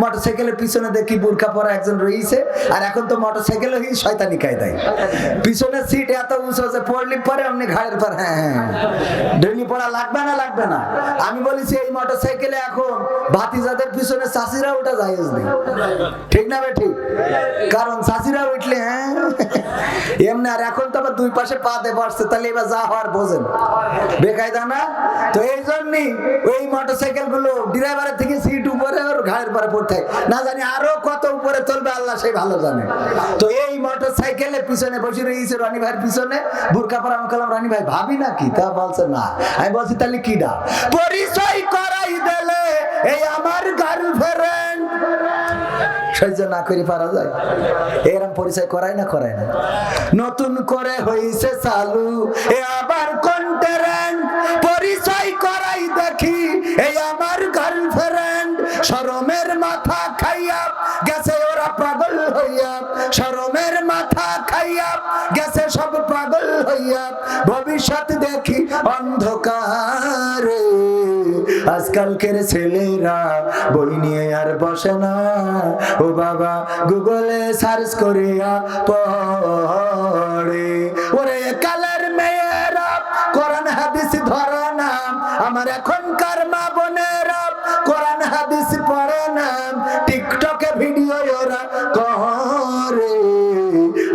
মোটরসাইকেলের পিছনে দেখি বুরকা পরা একজন রয়েছে, আর এখন তো মোটরসাইকেল হই শয়তানি কায়দায়। পিছনের সিট এত উঁচু যে পড়লি পরে অমনি ঘাড়ের পর হ্যাঁ হ্যাঁ ডেলি পড়া লাগবে না লাগবে না। আমি বলেছি এই মোটরসাইকেলে এখন ভাতিজাদের পিছনে চাষিরা ওটা জায়েজ নেই ঠিক না ঠিক? কারণ চাষিরা উঠলে হ্যাঁ এমনি আর এখন তো আবার দুই পাশে পা দিয়ে বসছে, তাহলে এবার যা হওয়ার বোঝেন। বেকায়দা না? তো এই জন্যই ওই মোটরসাইকেলগুলো ড্রাইভারের থেকে সিট উপরে ওর ঘাড়ের পরে পড়তে। না জানি আরও কত উপরে চলবে, আল্লাহ সেই ভালো জানে। তো এই মোটর মোটরসাইকেলের পিছনে বসে রয়েছে রানী ভাইয়ের পিছনে। বুরকা পরা আমি বললাম, রানী ভাই, ভাবি না কি তা বলছে, না। আমি বলছি, তাহলে কি ডা পরিচয় করাই দিলে এই আমার গার্লফ্রেন্ড সহ্য না করে, পারা যায়। এরম পরিচয় করায় না করায় না। নতুন করে হইছে চালু। এ আবার কন্টেরেন্ট পরিচয় করাই দেখি এই আমার গার্লফ্রেন্ড শরমের মাথা খাইয়া গেছে, ওরা পাগল হইয়া। শরমের মাথা খাইয়া গেছে, সব পাগল হইয়া। ভবিষ্যৎ দেখি অন্ধকারে। আজকালকের ছেলেরা বই নিয়ে আর বসে না। ও বাবা, গুগলে সার্চ করিয়া পড়ে। ওরে কালের মেয়েরা, কোরআন, হাদিস ধরে না। আমার এখনকার মা বোনেরা কোরআন, হাদিস পড়ে না।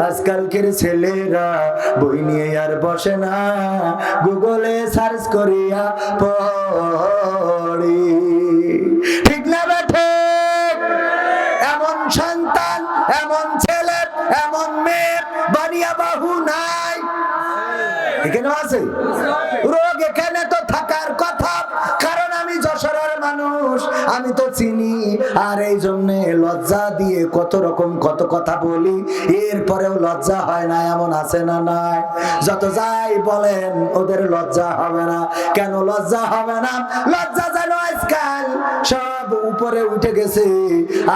আজকালকের ছেলেরা বই নিয়ে আর বসে না। গুগলে সার্চ করিয়া পড়ে। ঠিক না বেঠে এমন সন্তান, এমন ছেলে, এমন মেয়ে বানিয়া বাহু নাই। এখানে আছে? রোগ এখানে তো থাকার কথা। আমি তো চিনি। আর এই জন্য লজ্জা দিয়ে কত রকম কত কথা বলি। এরপরেও লজ্জা হয় না, এমন আছে না নাই। যত যাই বলেন, ওদের লজ্জা হবে না। কেন লজ্জা হবে না? লজ্জা যেন আজকাল সব উপরে উঠে গেছে।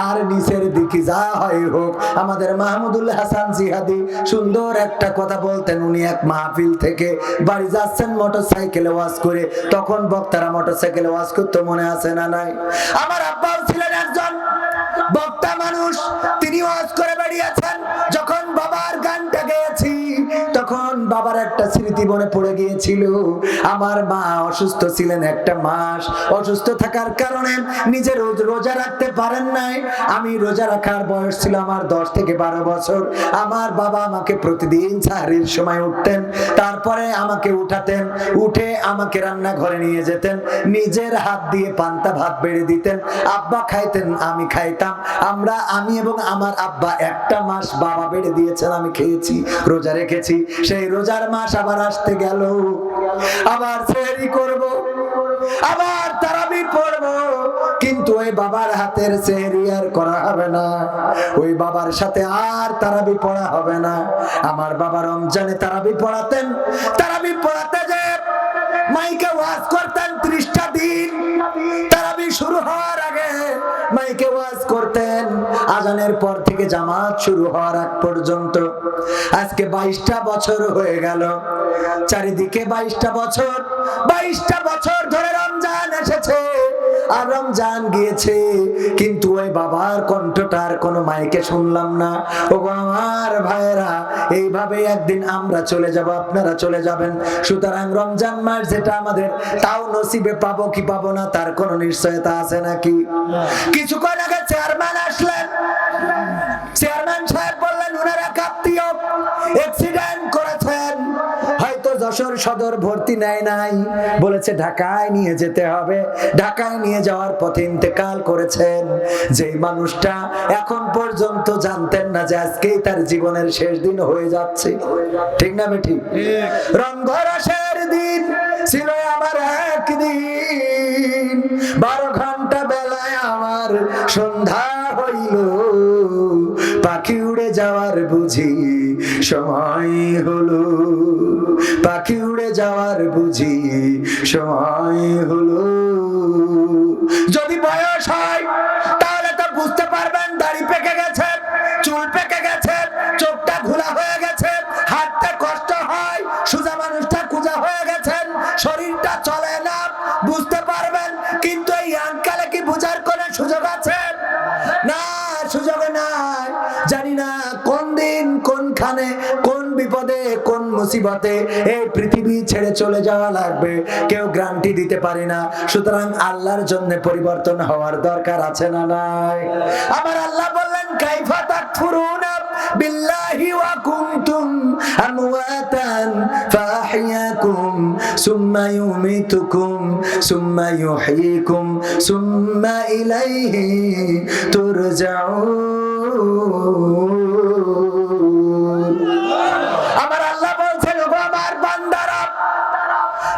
আর নিচের দিকে যা হয় হোক। আমাদের মাহমুদুল হাসান জিহাদি সুন্দর একটা কথা বলতেন। উনি এক মাহফিল থেকে বাড়ি যাচ্ছেন মোটর সাইকেলে ওয়াজ করে। তখন বক্তারা মোটর সাইকেলে ওয়াজ করতে মনে আছে না নাই? আমার আব্বাও ছিলেন একজন বক্তা মানুষ। তিনি ওয়াজ করে বেরিয়েছেন যখন বাবার গানটা গেয়েছি, তখন বাবার একটা মনে পড়ে গিয়েছিল। আমার মা অসুস্থ ছিলেন একটা মাস। অসুস্থ থাকার কারণে নিজে রোজ রোজা রাখতে পারেন নাই। আমি রোজা রাখার বয়স ছিল আমার দশ থেকে বারো বছর। আমার বাবা আমাকে প্রতিদিন সাহারির সময় উঠতেন। তারপরে আমাকে উঠাতেন। উঠে আমাকে রান্নাঘরে নিয়ে যেতেন। নিজের হাত দিয়ে পান্তা ভাত বেড়ে দিতেন। আব্বা খাইতেন, আমি খাইতাম। আমরা, আমি এবং আমার আব্বা একটা মাস বাবা বেড়ে দিয়েছেন, আমি খেয়েছি, রোজা রেখেছি। সেই রোজার মাস আবার আসতে গেল। আবার সেহরি করব, আবার তারাবি পড়ব। কিন্তু ওই বাবার হাতের সেহরি আর করা হবে না। ওই বাবার সাথে আর তারাবি পড়া হবে না। আমার বাবা রমজানে তারাবি পড়াতেন। তারাবি পড়াতে যে মাইকে ওয়াজ করতেন ত্রিশটা দিন। তারাবি শুরু হওয়ার আগে মাইকে ওয়াজ করতেন। আজানের পর থেকে জামাত শুরু হওয়ার আগ পর্যন্ত। আজকে বাইশটা বছর হয়ে গেল। চারিদিকে বাইশটা বছর। বাইশটা বছর ধরে রমজান এসেছে, আর রমজান গিয়েছে, কিন্তু ওই বাবার কণ্ঠটার কোনো মাইকে শুনলাম না। ও আমার ভাইরা এইভাবে একদিন আমরা চলে যাব, আপনারা চলে যাবেন। সুতরাং রমজান মাস যেটা আমাদের, তাও নসিবে পাবো কি পাবো না, তার কোনো নিশ্চয়তা আছে নাকি? কিছুক্ষণ আগে চেয়ারম্যান আসলেন। চেয়ারম্যান সাহেব বললেন, ওনারা কাপ্তিও হয়তো যশোর সদর ভর্তি নেয় নাই। বলেছে ঢাকায় নিয়ে যেতে হবে। ঢাকায় নিয়ে যাওয়ার পথে ইন্তেকাল করেছেন। যেই মানুষটা এখন পর্যন্ত জানতেন না যে আজকেই তার জীবনের শেষ দিন হয়ে যাচ্ছে। ঠিক না বেঠি রঙ্গরসের দিন ছিল আমার একদিন। বারো ঘণ্টা বেলায় আমার সন্ধ্যা হইল। পাখি উড়ে যাওয়ার বুঝি সময় হলো। পাখি উড়ে যাওয়ার বুঝি সময় হলো। যদি বয়স হয়, তাহলে তো বুঝতে পারবেন, দাড়ি পেকে গেছে, চুল পেকে গেছে, চোখটা ঘোলা হয়ে গেছে, হাঁটতে কষ্ট হয়, সোজা মানুষটা কুজা হয়ে গেছেন শরীরটা চলে না, বুঝতে পারবেন, কিন্তু এই আঙ্কালে কি বুঝার কোনো সুযোগ আছে? স্থানে কোন বিপদে, কোন মুসিবতে এই পৃথিবী ছেড়ে চলে যাওয়া লাগবে? কেউ গ্যারান্টি দিতে পারে না। সুতরাং আল্লাহর জন্য পরিবর্তন হওয়ার দরকার আছে না নাই? আমার আল্লাহ বললেন, কাইফা তাকফুরুনা বিল্লাহি ওয়া কুনতুম আমওয়াতান ফাহইয়াকুম সুম্মা ইউমিতুকুম সুম্মা ইউহয়িকুম সুম্মা ইলাইহি তুরজাউন।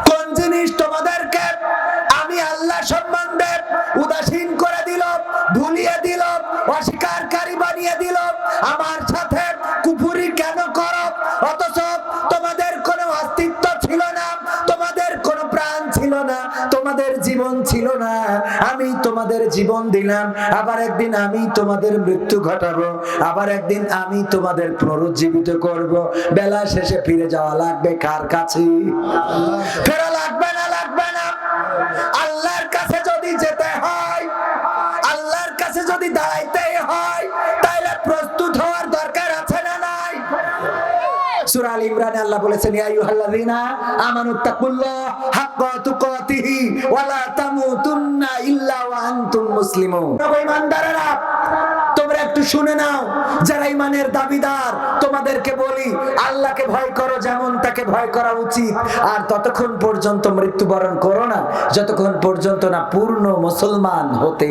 কোন জিনিস তোমাদেরকে আমি আল্লাহ সম্বন্ধে উদাসীন করে দিল ভুলিয়ে দিল? জীবন দিলাম, আবার একদিন আমি তোমাদের মৃত্যু ঘটাবো, আবার একদিন আমি তোমাদের পুনরুজ্জীবিত করব। বেলা শেষে ফিরে যাওয়া লাগবে কার কাছে? ফেরা লাগবে আল্লাহ বলেছেন তামুতুন্না ইল্লা ওয়া আনতুম মুসলিমুন। তোমরা একটু শুনে নাও, যারা ঈমানের দাবিদার, তোমাদেরকে বলি, আল্লাহকে ভয় করো যেমন তাকে ভয় করা উচিত। আর ততক্ষণ পর্যন্ত মৃত্যুবরণ করো না, যতক্ষণ পর্যন্ত না পূর্ণ মুসলমান হতে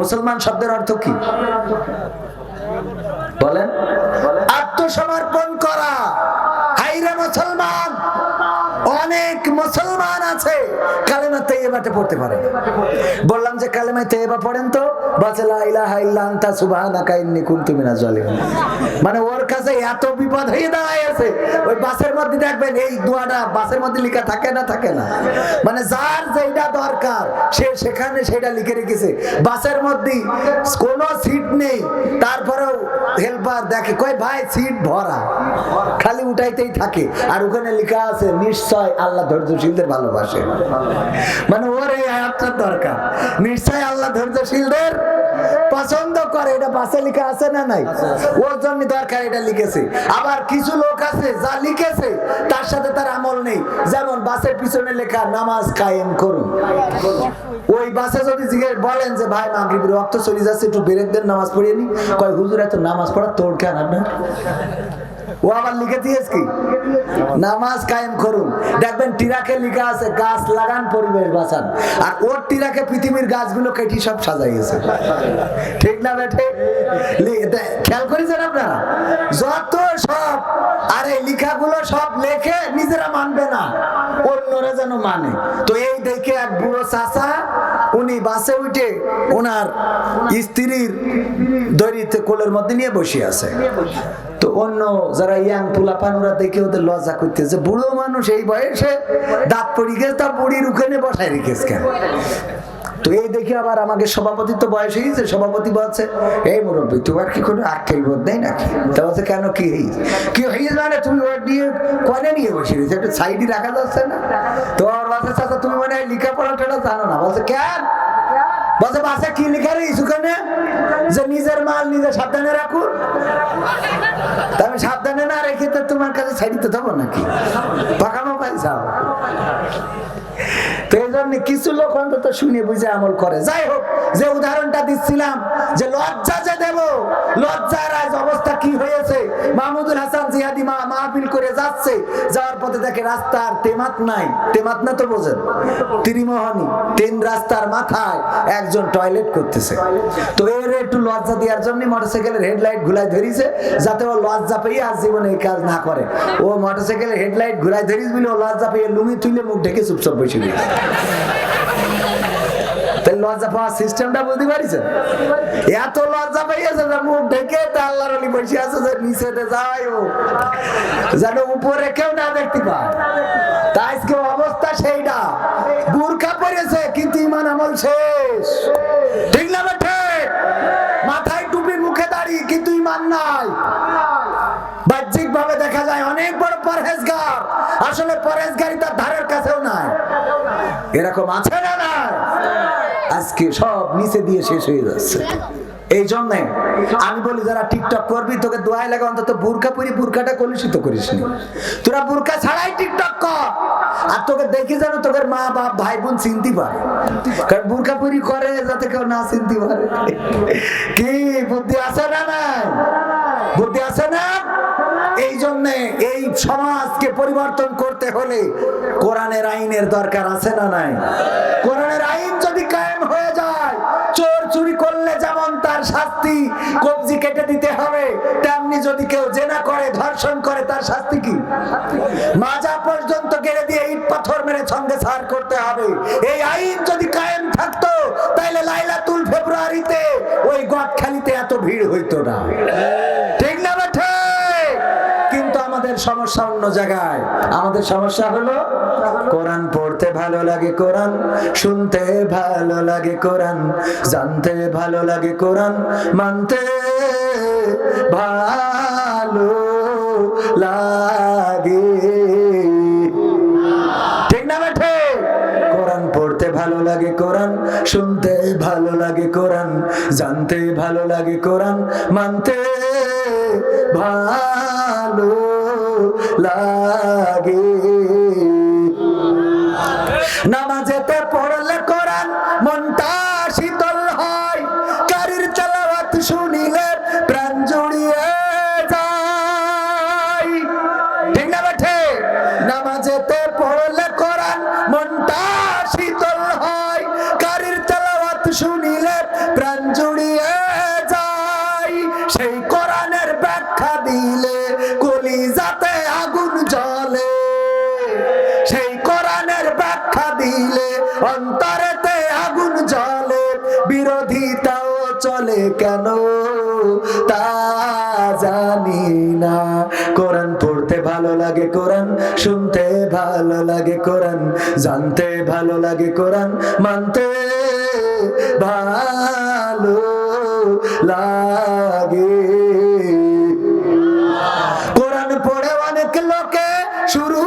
মুসলমান শব্দের অর্থ কি? বলেন। আত্মসমর্পণ করা। হাইরে মুসলমান অনেক মুসলমান আছে, কালেমা তেয়েবাতে পড়তে পারে বললাম যে কালেমা তেয়েবা পড়েন তো? মানে ওর কাছে এত বিপদ হয়ে দাঁড়ায় আছে ওই বাসের মধ্যে দেখবেন, এই দোয়াটা বাসের মধ্যে থাকে না থাকে না। মানে যার যেটা দরকার, সে সেখানে সেটা লিখে রেখেছে। বাসের মধ্যে কোনো সিট নেই, তারপরেও হেল্পার দেখে, কয় ভাই, সিট ভরা। খালি উঠাইতেই থাকে। আর ওখানে লেখা আছে, নিশ্চয় আল্লাহ ধৈর্যশীলদের ভালোবাসে। মানে ওর এই আয়াতটার দরকার। নিশ্চয় আল্লাহ ধৈর্যশীলদের পছন্দ করে, এটা বাসে লেখা আছে না নাই? ওর জন্য দরকার এটা লিখেছে। আবার কিছু লোক আছে যা লিখেছে, তার সাথে তার আমল নেই। যেমন বাসের পিছনে লেখা, নামাজ কায়েম করুন। ওই বাসে যদি জিজ্ঞেস বলেন যে, ভাই, মাগরিবের রক্ত চলে যাচ্ছে, একটু বেরেক দেন, নামাজ পড়িয়ে নি কয়, হুজুর, এত নামাজ পড়া তোর কেন আপনার? ও আবার লিখে দিয়েছে কি? নামাজ কায়েম করুন। দেখবেন টিরাকে লিখা আছে, গাছ লাগান পরিবেশ বাঁচান। আর ওর টিরাকে পৃথিবীর গাছগুলো কেটে সব সাজাইয়েছে ঠিক না বেঠে? খেয়াল করেছেন আপনারা? যত সব, আর এই লেখাগুলো সব লেখে নিজেরা মানবে না, অন্যরা যেন মানে। তো এই দেখে এক বুড়ো চাচা উনি বাসে উঠে ওনার স্ত্রীর দড়িতে কোলের মধ্যে নিয়ে বসে আছে। তো অন্য যারা ইয়াং পোলাপান ওরা দেখে ওদের লজ্জা করতেছে বুড়ো মানুষ এই বয়সে দাঁত পড়ি গেছে তা বুড়ির উখানে বসায় রেখেছে কেন? তো এই দেখে আবার আমাকে সভাপতি তো বয়স হয়ে গেছে, সভাপতি বলছে, এই মুরব্বী, তোমার কি কোনো আক্কেল বোধ নেই নাকি? তা বলছে, কেন কি হয়েছে? কি হয়েছে মানে তুমি ওর নিয়ে কনে নিয়ে বসে রয়েছে, একটু সাইডে রাখা যাচ্ছে না? তো আমার বাসে চাচা, তুমি মানে লেখাপড়া টেলা জানো না? বলছে, কেন? বলছে, বাসে কি লেখা রয়েছে ওখানে যে নিজের মাল নিজে সাবধানে রাখুন তা আমি সাবধানে না রেখে তো তোমার কাছে ছাড়িতে দেবো নাকি? পাকানো এই জন্য কিছু লোক অন্তত শুনে বুঝে আমল করে। যাই হোক, যে উদাহরণটা দিচ্ছিলাম, যে লজ্জা যে দেব, লজ্জার আজ অবস্থা কি হয়েছে? মাহমুদুল হাসান জিহাদি মা মাহফিল করে যাচ্ছে, যাওয়ার পথে দেখে রাস্তার তেমাত নাই। তেমাত না তো বোঝেন? ত্রিমোহনী, তিন রাস্তার মাথায় একজন টয়লেট করতেছে। তো এর একটু লজ্জা দেওয়ার জন্য মোটরসাইকেলের হেডলাইট ঘুলাই ধরিছে, যাতে ও লজ্জা পেয়ে আর জীবনে এই কাজ না করে। ও মোটরসাইকেলের হেডলাইট ঘুরাই ধরিস বলে ও লজ্জা পেয়ে লুঙ্গি তুলে মুখ ঢেকে চুপচাপ বসে দিয়েছে তাহলে লজ্জা পাওয়ার সিস্টেমটা বুঝতে পারিছেন? এত লজ্জা পাইয়াছে যে মুখ ঢেকে আল্লাহর অলি বসে আছে যে নিচে যাই ও। যেন উপরে কেউ না দেখতে পায়। তা আজকে অবস্থা সেইটা। বুরকা পরেছে কিন্তু ইমান আমল শেষ। ঠিক না বেঠে মাথায় টুপি, মুখে দাড়ি, কিন্তু ইমান নাই। বাহ্যিক ভাবে দেখা যায় অনেক বড় পরহেজগার। আসলে পরহেজগারি তার ধারের কাছেও নাই। এরকম আছে না না আজকে সব নিচে দিয়ে শেষ হয়ে যাচ্ছে। এই জন্য আমি বলি, যারা টিকটক করবি, তোকে দোয়াই লাগে, অন্তত বুরকা পরি, বুরকাটা কলুষিত করিস নি। তোরা বুরকা ছাড়াই টিকটক কর। আর তোকে দেখি যেন তোদের মা, বাপ, ভাই, বোন চিনতে পারে। কারণ বুরকা পরি করে যাতে কেউ না চিনতে পারে। কি, বুদ্ধি আছে না নাই? বুদ্ধি আছে না? এই জন্যে এই সমাজকে পরিবর্তন করতে হলে কোরআনের আইনের দরকার আছে না নাই? কোরআনের আইন চোর চুরি করলে যেমন তার শাস্তি কবজি কেটে দিতে হবে, তেমনি যদি কেউ জেনা করে, ধর্ষণ করে, তার শাস্তি কি? মাজা পর্যন্ত গেড়ে দিয়ে ইট পাথর মেরে সঙ্গে সার করতে হবে। এই আইন যদি কায়েম থাকতো তাহলে লাইলাতুল ফেব্রুয়ারিতে ওই গদখালিতে এত ভিড় হইতো না। ঠিক না? আমাদের সমস্যা অন্য জায়গায়। আমাদের সমস্যা হলো কোরআন পড়তে ভালো লাগে কোরআন, শুনতে ভালো লাগে কোরআন, জানতে ভালো লাগে কোরআন, মানতে ভালো লাগে। ঠিক না বেঠে কোরআন পড়তে ভালো লাগে কোরআন, শুনতে ভালো লাগে কোরআন, জানতে ভালো লাগে কোরআন, মানতে ভালো লাগে। নামাজেতে পড়লে করান মনটা শীতল কেন তা জানি না। কোরআন পড়তে ভালো লাগে কোরআন, শুনতে ভালো লাগে কোরআন, জানতে ভালো লাগে কোরআন, মানতে ভালো লাগে। কোরআন পড়ে অনেক লোকে শুরু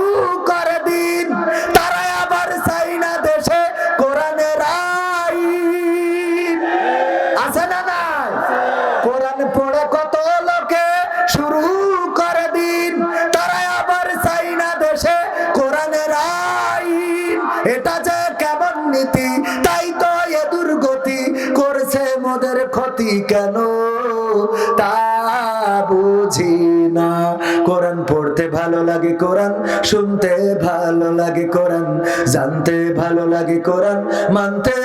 শুনতে ভালো লাগে কোরআন, জানতে ভালো লাগে কোরআন, মানতে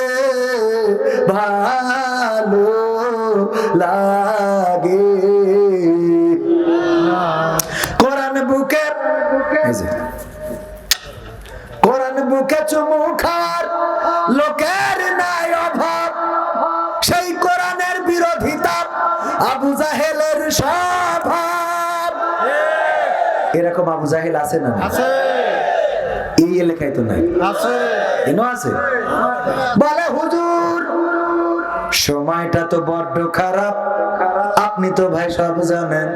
ভালো লাগে। কোরআন বুকে কোরআন বুকে চুমু খাওয়ার লোকের নাই অভাব, সেই কোরআনের বিরোধিতা আবু জাহেলের স্বভাব। এরকম আবু জাহেল আছে না আছে। এই এলাকায় তো নাই। আছে। এনো আছে? বলে হুজুর সময়টা তো বড্ড খারাপ। আপনি তো ভাই সব জানেন।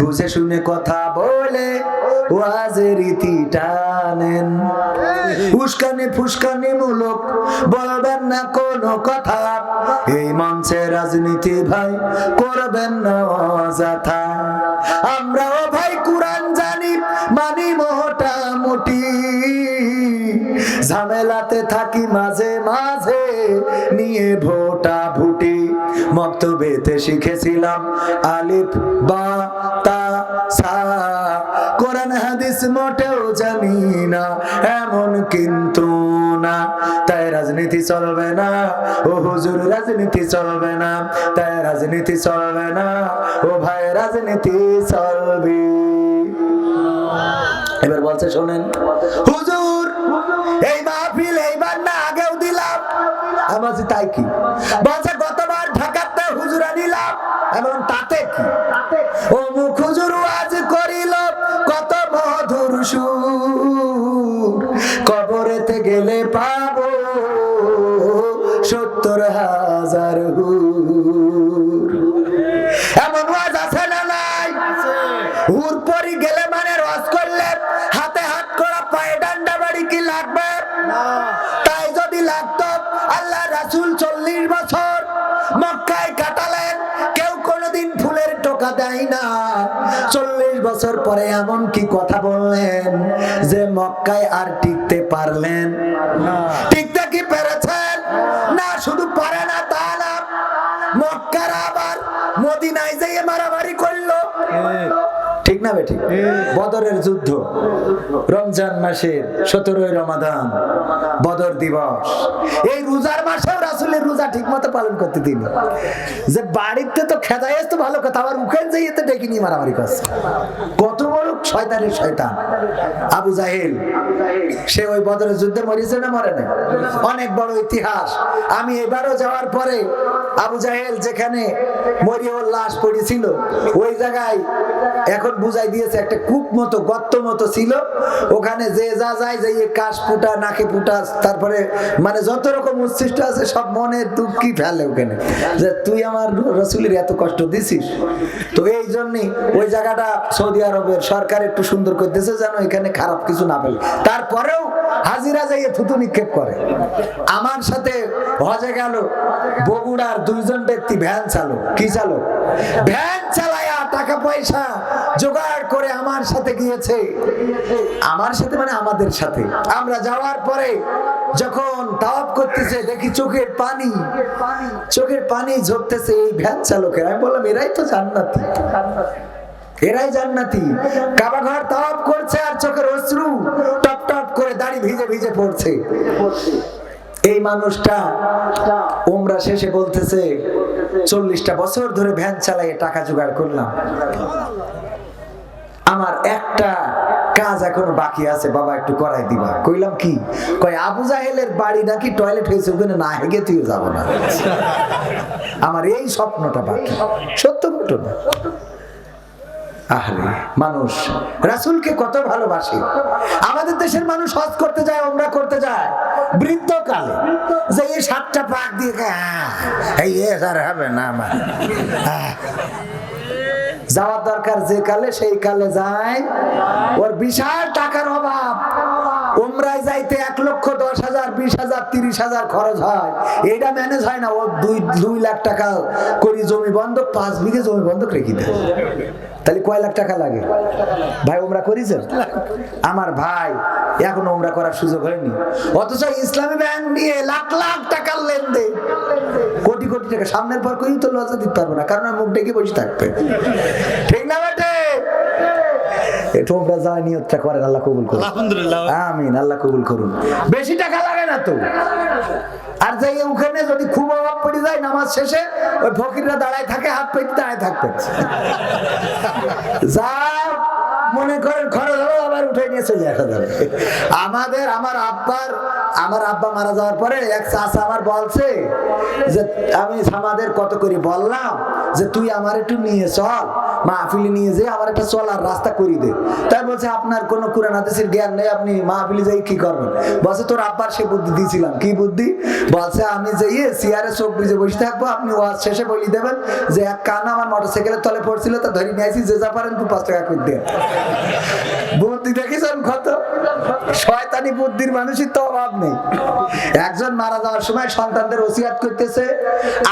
বুঝে শুনে কথা বলে ওয়াজের রীতি টানেন উস্কানি ফুসকানি মূলক বলবেন না কোনো কথা। এই মঞ্চে রাজনীতি ভাই করবেন না অযথা। আমরাও ভাই মোটামুটি। ঝামেলাতে থাকি মাঝে মাঝে, নিয়ে ভোটা ভুটি। মক্তবেতে শিখেছিলাম আলিফ, বা, তা, সা। কোরআন, হাদিস মোটেও জানি না, এমন কিন্তু না। তাই রাজনীতি চলবে না, ও হুজুর, রাজনীতি চলবে না। তাই রাজনীতি চলবে না, ও ভাই, রাজনীতি চলবে। বলছে শোনেন। হুজুর, এই মাহফিল এইবার না আগেও দিলাম। আমি বলছি তাই কি? বলছে, গতবার ঢাকাতে হুজুরা নিলাম এবং তাতে কি? ও মুখ হুজুর আজ করিল, কত মধুর সুর। কবরেতে গেলে পাবো সত্তর হাজার হুর। এমন ওয়াজ আছে না নাই? হুর চল্লিশ বছর পরে এমন কি কথা বললেন যে মক্কায় আর টিকতে পারলেন? টিকতে কি পেরেছেন? না শুধু পারে না তা না। মক্কার আবার মদিনায় যেয়ে মারামারি করল। না বদরের যুদ্ধ, রমজান মাসের সতেরোই রমাদান, বদর দিবস। এই রোজার মাসেও রাসুলের রোজা ঠিক মতো পালন করতে দিন যে বাড়িতে তো খেদাই তো ভালো কথা ডেকে নিয়ে মারামারি করছে। কত বড় শয়তানের শয়তান। আবু জাহেল, সে ওই বদরের যুদ্ধে মরেছে না মরে না অনেক বড় ইতিহাস। আমি এবারও যাওয়ার পরে আবু জাহেল যেখানে মরিয়র লাশ পড়েছিল, ওই জায়গায় এখন বুঝাই দিয়েছে একটা কূপ মতো, গর্ত মতো ছিল। ওখানে যে যা যায়, যে কাশ ফুটা, নাকে ফুটা, তারপরে মানে যত রকম উচ্ছিষ্ট আছে, সব মনে দুঃখী ফেলে ওখানে। যে তুই আমার রসুলের এত কষ্ট দিছিস? তো এই জন্যই ওই জায়গাটা সৌদি আরবের সরকার একটু সুন্দর করতেছে যেন এখানে খারাপ কিছু না পেলে তারপরেও হাজিরা যাইয়ে থুতু নিক্ষেপ করে। আমার সাথে হজে গেল, বগুড়ার দুইজন ব্যক্তি ভ্যান চালক। কি চালক? ভ্যান চালায়া টাকা পয়সা জোগাড় করে আমার সাথে গিয়েছে। আমার সাথে মানে আমাদের সাথে। আমরা যাওয়ার পরে যখন তাওয়াব করতেছে, দেখি চোখের পানি। চোখের পানি ঝরতেছে এই ভ্যান চালকের। আমি বললাম, এরাই তো জান্নাতি। এরাই জান্নাতি। কাবা ঘর তাওয়াব করছে আর চোখের অশ্রু করে দাড়ি ভিজে ভিজে পড়ছে। এই মানুষটা ওমরা শেষে বলতেছে, চল্লিশটা বছর ধরে ভ্যান চালাইয়ে টাকা জোগাড় করলাম। আমার একটা কাজ এখনও বাকি আছে, বাবা একটু করাই দিবা। কইলাম কি? কয়, আবু জাহেলের বাড়ি নাকি টয়লেট হয়েছে, ওখানে না হেগে তুই যাব না। আমার এই স্বপ্নটা বাকি। সত্য ঘটনা। আহরে মানুষ রাসুলকে কত ভালোবাসে? আমাদের দেশের মানুষ হজ করতে যায় ওমরা করতে যায়। বৃদ্ধকালে যে এই সাতটা পাক দিয়ে এই হবে না আমার। যাওয়ার দরকার যে কালে, সেই কালে যায়। ওর বিশাল টাকার অভাব। উমরায় যাইতে এক লক্ষ দশ হাজার, বিশ হাজার, তিরিশ হাজার খরচ হয়। এটা ম্যানেজ হয় না। ও দুই দুই লাখ টাকা করি জমি বন্ধক, পাঁচ বিঘে জমি বন্ধক রেখে দেয়। তাহলে কয় লাখ টাকা লাগে? ভাই ওমরা করিছেন আমার ভাই এখন ওমরা করার সুযোগ হয়নি। অথচ ইসলামী ব্যাংক নিয়ে লাখ লাখ টাকার লেনদেন। কোটি কোটি টাকা। সামনের পর কেউ তো লজ্জা দিতে পারব না কারণ মুখ ডেকে বসে থাকবে। ঠিক না বেটে নিয়তটা করেন আল্লাহ কবুল করুন। আমিন আল্লাহ কবুল করুন। বেশি টাকা লাগে না তো? আর যাই ওখানে যদি খুব অভাব পড়ে যায়, নামাজ শেষে ওই ফকিররা দাঁড়ায় থাকে, হাত পেতে দাঁড়ায় থাকবে। যা মনে করেন খরচ হলো, আবার উঠে নিয়ে চলে আসা যাবে। আমাদের, আমার আব্বার, আমার আব্বা মারা যাওয়ার পরে এক চাষা আমার বলছে যে, আমি আমাদের কত করে বললাম যে, তুই আমার একটু নিয়ে চল, মাহফিলি নিয়ে যে আমার একটা চলার রাস্তা করি দে। তাই বলছে, আপনার কোনো কোরআন হাদিসের জ্ঞান নেই, আপনি মাহফিলি যাই কি করবেন? বলছে, তোর আব্বার সে বুদ্ধি দিয়েছিলাম। কি বুদ্ধি? বলছে, আমি যাইয়ে চেয়ারে চোখ বুঝে বসে থাকব, আপনি ওয়াজ শেষে বলি দেবেন যে, এক কান আমার মোটরসাইকেলের তলে পড়ছিল, তা ধরে নিয়ে আসি যে যা পারেন দু পাঁচ টাকা করে দেন। বুদ্ধি দেখেছেন কত? শয়তানি বুদ্ধির মানুষের তো অভাব নেই। একজন মারা যাওয়ার সময় সন্তানদের ওসিয়াত করতেছে,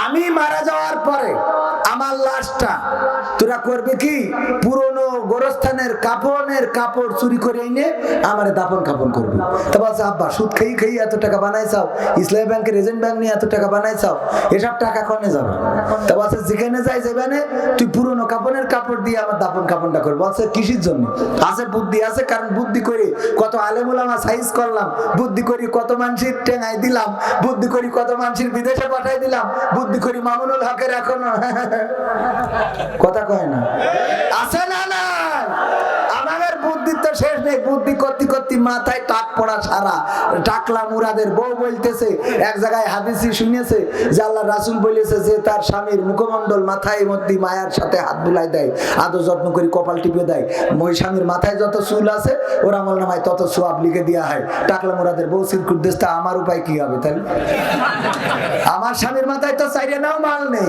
আমি মারা যাওয়ার পরে আমার লাশটা তোরা করবে কি? পুরনো গোরস্থানের কাপড়ের কাপড় চুরি করে এনে আমার দাপন কাপন করবে। তা বলছে, আব্বা, সুদ খেয়ে খেয়ে এত টাকা বানাইছাও? ইসলামী ব্যাংকের এজেন্ট ব্যাংক নিয়ে এত টাকা বানাইছাও? এসব টাকা কনে যাবে? তা বলছে, যেখানে যাই যাবে তুই পুরনো কাপড়ের কাপড় দিয়ে আমার দাপন কাপড়টা করবি বলছে, কিসের জন্য? আছে, বুদ্ধি আছে, কারণ বুদ্ধি করে কত আলেমুলামা সাইজ করলাম, বুদ্ধি করি কত মানুষের টেঙাই দিলাম, বুদ্ধি করি কত মানুষের বিদেশে পাঠাই দিলাম, বুদ্ধি করি মামুনুল হকের এখনও। কথা কয় না? আছে না না আমাদের বুদ্ধির শেষ নেই, বুদ্ধি করতে করতে মাথায় টাক পড়া সারা। টাকলা মুরাদের বউ বলতেছে, এক জায়গায় হাদিসি শুনেছে, যে আল্লাহ রাসুল বলেছে যে তার স্বামীর মুখমণ্ডল মাথায় মধ্যে মায়ার সাথে হাত বুলাই দেয় আদর যত্ন করে কপাল টিপে দেয়। ওই স্বামীর মাথায় যত চুল আছে, ওর আমল নামায় তত সোয়াব লিখে দেওয়া হয়। টাকলা মুরাদের বউ সিরকুট দেশ আমার উপায় কি হবে তাহলে? আমার স্বামীর মাথায় তো চাইরে নাও, মাল নেই।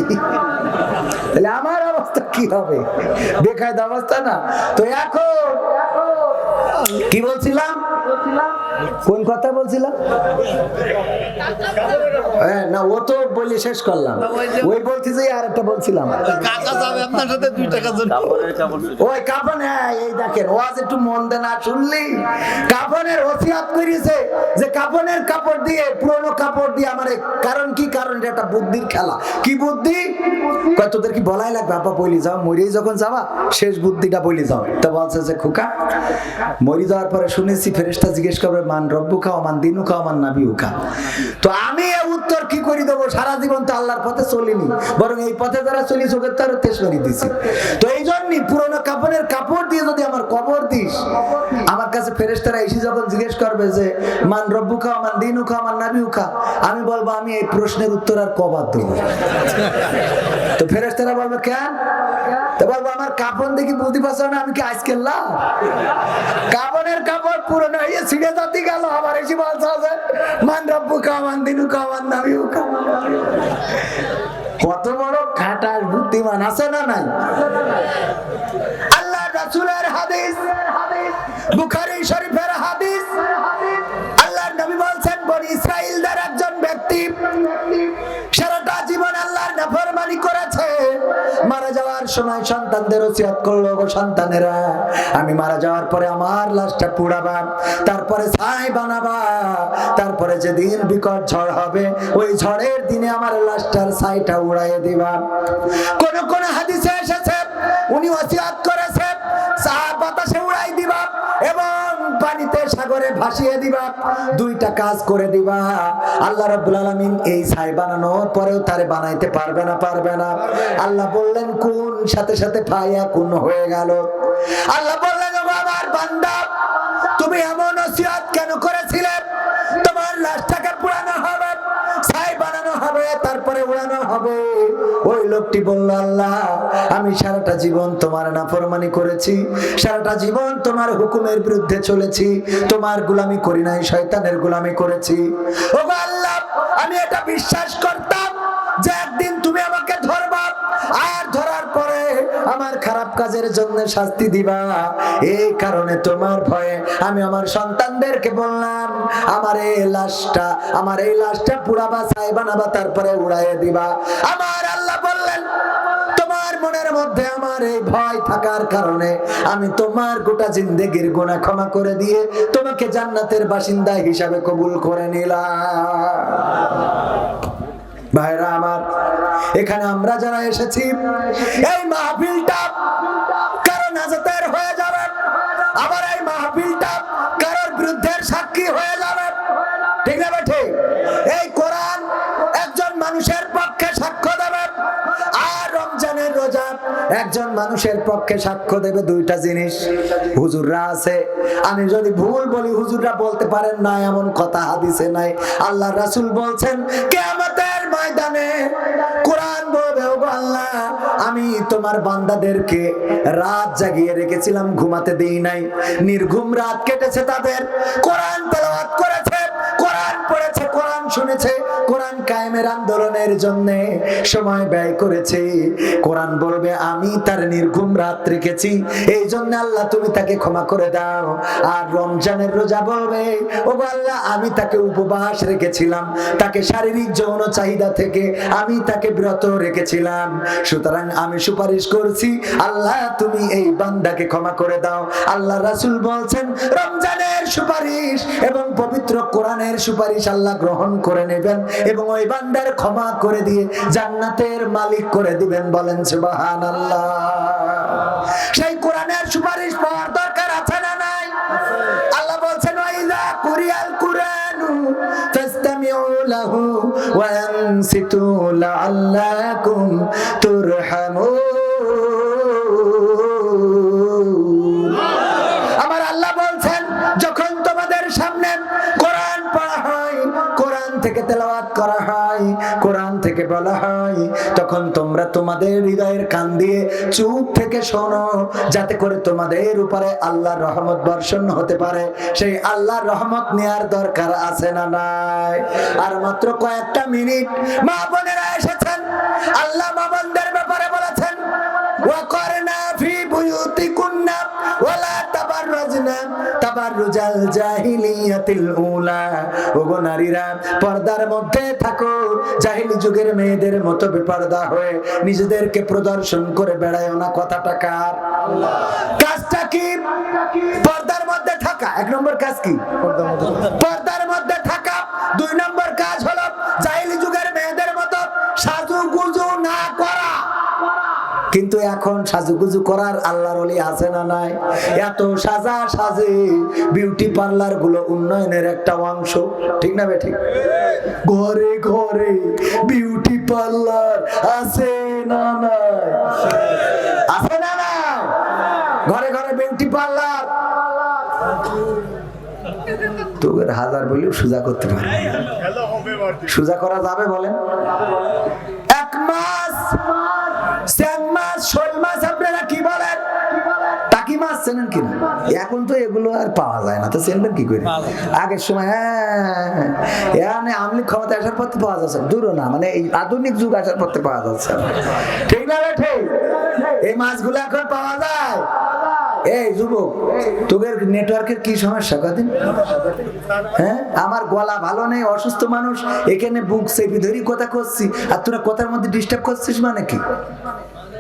তাহলে আমার অবস্থা কি হবে? বেকায়দা অবস্থা না? তো এখন কি বলছিলাম? কোন কথা বলছিলাম? হ্যাঁ না ও তো বলে শেষ করলাম। ওই বলছি যে আর একটা বলছিলাম। কাকা যাবে আপনার সাথে দুই টাকা জন্য ওই কাফন হ্যাঁ এই দেখেন ওয়াজ একটু মন দে না শুনলি? কাফনের ওসিয়াত করিছে যে কাফনের কাপড় দিয়ে পুরনো কাপড় দিয়ে আমার কারণ কি কারণ? এটা একটা বুদ্ধির খেলা। কি বুদ্ধি? তোদের কি বলাই লাগবে? আপা বলি যাও মরেই যখন যাবা শেষ বুদ্ধিটা বলি যাও। তো বলছে যে খোকা মরি যাওয়ার পরে শুনেছি ফেরেশতা জিজ্ঞেস করবে মান মান দিনু খাও মান নাবিউ খা তো আমি উত্তর কি করে দেবো? সারা জীবন তো আল্লাহর পথে চলিনি, বরং এই পথে যারা চলি চোখের তার তেস মারি দিছি। তো এই জন্যই পুরোনো কাপড়ের কাপড় দিয়ে যদি আমার কবর দিস কাছে ফেরেশতারা এসে যখন জিজ্ঞেস করবে যে, মান রব্বু খাও মান দিনু খাও মান নাবিউ খা আমি বলব, আমি এই প্রশ্নের উত্তর আর কবার দেবো তো ফেরেশতারা বলবে, কেন? বলব, আমার কাপড় দেখি পারছ না, আমি কি কাপড়ের কাপড় পুরনো হয়ে ছিঁড়ে গেল, আবার এসে মান রব্বু খাও মান দিনু খাও মান খাও কত বড় খাটাস বুদ্ধিমান আছে না নাই? আল্লাহ রাসূলের হাদিস। বুখারী শরীফের হাদিস। আল্লাহর নবী বলছেন, বনি ইসরাইলদের একজন ব্যক্তি সারাটা জীবন আল্লাহর নাফরমানি করেছে। মারা যাওয়ার সময় সন্তানদের ওসিয়ত করল, গো সন্তানেরা, আমি মারা যাওয়ার পরে আমার লাশটা পুড়াবা, তারপরে ছাই বানাবা, তারপরে যেদিন বিকট ঝড় হবে, ওই ঝড়ের দিনে আমার লাশটার ছাইটা উড়াইয়ে দিবা। কোন কোন হাদিসে এসেছে, উনি ওসিয়ত করেছে সাগরে ভাসিয়ে দিবা, দুইটা কাজ করে দিবা। আল্লাহ রাব্বুল আলামিন এই ছাই বানানোর পরেও তারে বানাইতে পারবে না পারবে না। আল্লাহ বললেন, কোন? সাথে সাথে ফাইয়া কোন হয়ে গেল। আল্লাহ বললেন আমার বান্দা, তুমি এমন ওসিয়াত কেন করেছিলে? উড়ানো হবে। ওই লোকটি বলল, আল্লাহ, আমি সারাটা জীবন তোমার করেছি। সারাটা জীবন তোমার হুকুমের বিরুদ্ধে চলেছি। তোমার গুলামি করি নাই, শয়তানের গুলামি করেছি। ও আল্লাহ, আমি এটা বিশ্বাস করতাম যে একদিন তুমি আমাকে আমার খারাপ কাজের জন্য শাস্তি দিবা। এই কারণে তোমার ভয়ে আমি আমার সন্তানদেরকে বললাম, আমার এই লাশটা, আমার এই লাশটা পুরাবা ছাই বানাবা, তারপরে উড়াইয়ে দিবা। আমার আল্লাহ বললেন, তোমার মনের মধ্যে আমার এই ভয় থাকার কারণে আমি তোমার গোটা জিন্দেগির গোনা ক্ষমা করে দিয়ে তোমাকে জান্নাতের বাসিন্দা হিসাবে কবুল করে নিলাম। ভাইরা আমার এখানে আমরা যারা এসেছি, এই মাহফিলটা কারও নাজাতের হয়ে যাবে, আবার এই মাহফিলটা কারোর বিরুদ্ধের সাক্ষী হয়ে যাবে। ঠিক না ঠিক এই কোরআন একজন মানুষের পক্ষে সাক্ষ্য দেবে, আর রমজানের রোজা একজন মানুষের পক্ষে সাক্ষ্য দেবে দুইটা জিনিস। হুজুররা আছে, আমি যদি ভুল বলি, হুজুররা বলতে পারেন না, এমন কথা হাদিসে নাই। আল্লাহ রাসূল বলছেন, কিয়ামতের ময়দানে, কোরআন বলবে আল্লাহ আমি তোমার বান্দাদেরকে রাত জাগিয়ে রেখেছিলাম, ঘুমাতে দেই নাই। নির্ঘুম রাত কেটেছে তাদের। কোরআন তেলাওয়াত করেছে পড়েছে, কোরআন শুনেছে, কোরআন কায়েমের আন্দোলনের জন্য সময় ব্যয় করেছে। কোরআন বলবে, আমি তার নির্ঘুম রাত রেখেছি এই জন্য আল্লাহ তুমি তাকে ক্ষমা করে দাও। আর রমজানের রোজা বলবে ও আল্লাহ, আমি তাকে উপবাস রেখেছিলাম, তাকে শারীরিক যৌন চাহিদা থেকে আমি তাকে বিরত রেখেছিলাম। সুতরাং আমি সুপারিশ করছি, আল্লাহ তুমি এই বান্দাকে ক্ষমা করে দাও। আল্লাহ রাসূল বলছেন রমজানের সুপারিশ এবং পবিত্র কোরআনের সুপারিশ আল্লাহ গ্রহণ করে নেবেন এবং ওই বান্দার ক্ষমা করে দিয়ে জান্নাতের মালিক করে দিবেন বলেন সুবহানাল্লাহ। সেই কোরআনের সুপারিশ পাওয়ার দরকার আছে না নাই? আল্লাহ বলছেন ওয়াইদা কুরিয়াল কুরআনু ফাসতামিউ লাহু ওয়া আনসিতু লাআল্লাকুম তুরহামুন। থেকে তেলাওয়াত করা হয়, কোরআন থেকে বলা হয়। তখন তোমরা তোমাদের হৃদয়ের কান দিয়ে চুপ থেকে শোনো, যাতে করে তোমাদের উপরে আল্লাহর রহমত বর্ষণ হতে পারে। সেই আল্লাহর রহমত নেয়ার দরকার আছে না নাই। আর মাত্র কয়েকটা মিনিট মা বোনেরা এসেছেন। আল্লাহ মা তাবাররুজাল জাহিলিয়াতিল উলা। নারীরা, পর্দার মধ্যে থাকো। জাহিলি যুগের মেয়েদের মতো বেপর্দা হয়ে নিজেদেরকে প্রদর্শন করে বেড়ায় না। কথাটা কার? কাজটা কি? পর্দার মধ্যে থাকা। এক নম্বর কাজ কি? পর্দার মধ্যে থাকা। দুই নম্বর কাজ হলো, জাহিলি যুগের মেয়েদের মতো সাধু গুজু না করা। কিন্তু এখন সাজুগুজু করার আল্লাহর অলি আছে না নাই? এত সাজা সাজে বিউটি পার্লারগুলো উন্নয়নের একটা অংশ। ঠিক না বেঠিক? ঘরে ঘরে বিউটি পার্লার আছে না নাই? আছে না নাই? ঘরে ঘরে বিউটি পার্লার তোর হাজার বলেও সোজা করতে পারবে না। সোজা করা যাবে বলেন? এক মাস মাছ শোল মাছ আপনারা কি বলেন? টাকি মাছ চেনেন কিনা এখন তো এগুলো আর পাওয়া যায় না তো চেনবেন কি করে? আগের সময় হ্যাঁ আমলি ক্ষমতা আসার পর তো পাওয়া যাচ্ছে দূরও না মানে এই আধুনিক যুগ আসার পর তো পাওয়া যাচ্ছে। ঠিক না ঠিক? এই মাছগুলো এখন পাওয়া যায়। এই যুবক তোদের নেটওয়ার্কের কি সমস্যা কদিন? হ্যাঁ আমার গলা ভালো নেই অসুস্থ মানুষ এখানে বুক চেপি ধরি কথা করছি আর তোরা কথার মধ্যে ডিস্টার্ব করছিস মানে কি?